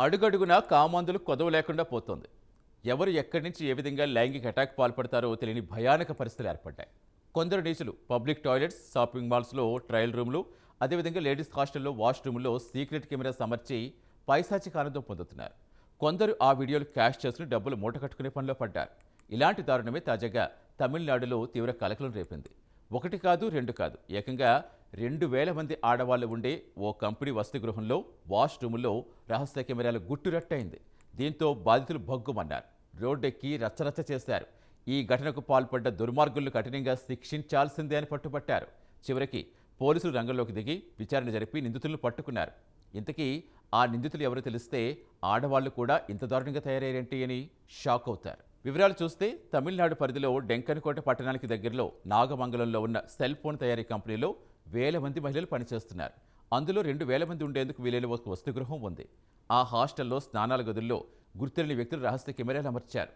అడుగడుగున కామాందులు కొదవ లేకుండా పోతోంది. ఎవరు ఎక్కడి నుంచి ఏ విధంగా లైంగిక అటాక్ పాల్పడతారో తెలియని భయానక పరిస్థితులు ఏర్పడ్డాయి. కొందరు నీచులు పబ్లిక్ టాయిలెట్స్ షాపింగ్ మాల్స్లో ట్రయల్ రూమ్లు అదేవిధంగా లేడీస్ హాస్టల్లో వాష్రూమ్లో సీక్రెట్ కెమెరాస్ అమర్చి పైశాచిక ఆనందం పొందుతున్నారు. కొందరు ఆ వీడియోలు క్యాష్ చేసుకుని డబ్బులు మూట కట్టుకునే పనిలో పడ్డారు. ఇలాంటి దారుణమే తాజాగా తమిళనాడులో తీవ్ర కలకలం రేపింది. ఒకటి కాదు రెండు కాదు. ఏకంగా రెండు వేల మంది ఆడవాళ్ళు ఉండే ఓ కంపెనీ వసతి గృహంలో వాష్రూమ్లో రహస్య కెమెరాలు గుట్టురట్టయింది దీంతో బాధితులు భగ్గుమన్నారు. రోడ్డెక్కి రచ్చరచ్చ చేశారు. ఈ ఘటనకు పాల్పడ్డ దుర్మార్గులను కఠినంగా శిక్షించాల్సిందే అని పట్టుబట్టారు. చివరికి పోలీసులు రంగంలోకి దిగి విచారణ జరిపి నిందితులను పట్టుకున్నారు. ఇంతకీ ఆ నిందితులు ఎవరో తెలిస్తే ఆడవాళ్ళు కూడా ఇంత దారుణంగా తయారయ్యారేంటి అని షాక్ అవుతారు. వివరాలు చూస్తే తమిళనాడు పరిధిలో డెంకన్కోట పట్టణానికి దగ్గరలో నాగమంగళంలో ఉన్న సెల్ ఫోన్ తయారీ కంపెనీలో వేల మంది మహిళలు పనిచేస్తున్నారు. అందులో రెండు వేల మంది ఉండేందుకు వీలైన ఒక వసతిగృహం ఉంది. ఆ హాస్టల్లో స్నానాల గదుల్లో గుర్తులేని వ్యక్తులు రహస్య కెమెరాలు అమర్చారు.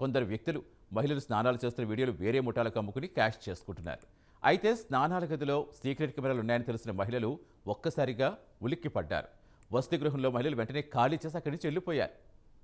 కొందరు వ్యక్తులు మహిళలు స్నానాలు చేస్తున్న వీడియోలు వేరే ముఠాలకు అమ్ముకుని క్యాష్ చేసుకుంటున్నారు. అయితే స్నానాల గదిలో సీక్రెట్ కెమెరాలు ఉన్నాయని తెలిసిన మహిళలు ఒక్కసారిగా ఉలిక్కిపడ్డారు. వసతిగృహంలో మహిళలు వెంటనే ఖాళీ చేసి అక్కడి నుంచి వెళ్ళిపోయారు.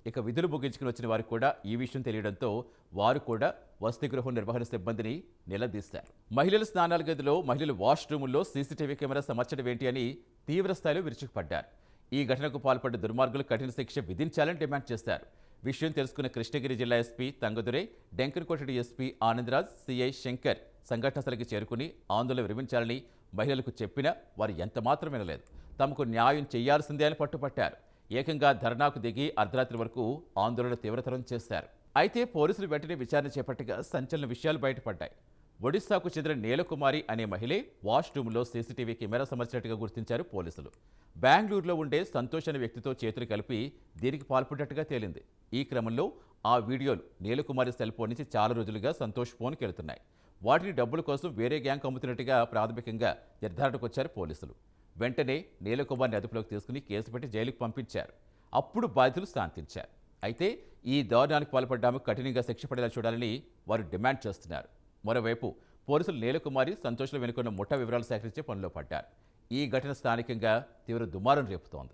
ఇక విధులు ముగించుకుని వచ్చిన వారికి కూడా ఈ విషయం తెలియడంతో వారు కూడా వసతి గృహం నిర్వహణ సిబ్బందిని నిలదీశారు. మహిళల స్నానాల గదిలో మహిళలు వాష్రూముల్లో సీసీటీవీ కెమెరా అమర్చడం ఏంటి అని తీవ్రస్థాయిలో విరుచుకుపడ్డారు. ఈ ఘటనకు పాల్పడ్డ దుర్మార్గులు కఠిన శిక్ష విధించాలని డిమాండ్ చేశారు. విషయం తెలుసుకున్న కృష్ణగిరి జిల్లా SP Thangadurai Denkanikottai SP Anandraj CI Shankar సంఘటన స్థలికి చేరుకుని ఆందోళన విరమించాలని మహిళలకు చెప్పినా వారు ఎంతమాత్రం వినలేదు. తమకు న్యాయం చేయాల్సిందే అని పట్టుపట్టారు. ఏకంగా ధర్నాకు దిగి అర్ధరాత్రి వరకు ఆందోళన తీవ్రతరం చేశారు. అయితే పోలీసులు వెంటనే విచారణ చేపట్టగా సంచలన విషయాలు బయటపడ్డాయి. ఒడిశాకు చెందిన నీలకుమారి అనే మహిళే వాష్రూమ్లో సీసీటీవీ కెమెరా సమర్చినట్టుగా గుర్తించారు పోలీసులు. బెంగళూరులో ఉండే సంతోష్ అనే వ్యక్తితో చేతులు కలిపి దీనికి పాల్పడ్డట్టుగా తేలింది. ఈ క్రమంలో ఆ వీడియోలు నీలకుమారి సెల్ ఫోన్ నుంచి చాలా రోజులుగా సంతోష్ ఫోన్కి వెళుతున్నాయి. వాటిని డబ్బుల కోసం వేరే గ్యాంగ్ అమ్ముతున్నట్టుగా ప్రాథమికంగా నిర్ధారణకు వచ్చారు పోలీసులు. వెంటనే నీలకుమార్ని అదుపులోకి తీసుకుని కేసు పెట్టి జైలుకు పంపించారు. అప్పుడు బాధితులు శాంతించారు. అయితే ఈ దారుణానికి పాల్పడ్డాము కఠినంగా శిక్ష పడేలా చూడాలని వారు డిమాండ్ చేస్తున్నారు. మరోవైపు పోలీసులు నీలకుమారి సంతోషులు వెనుకున్న ముఠా వివరాలు సేకరించే పనిలో పడ్డారు. ఈ ఘటన స్థానికంగా తీవ్ర దుమారం రేపుతోంది.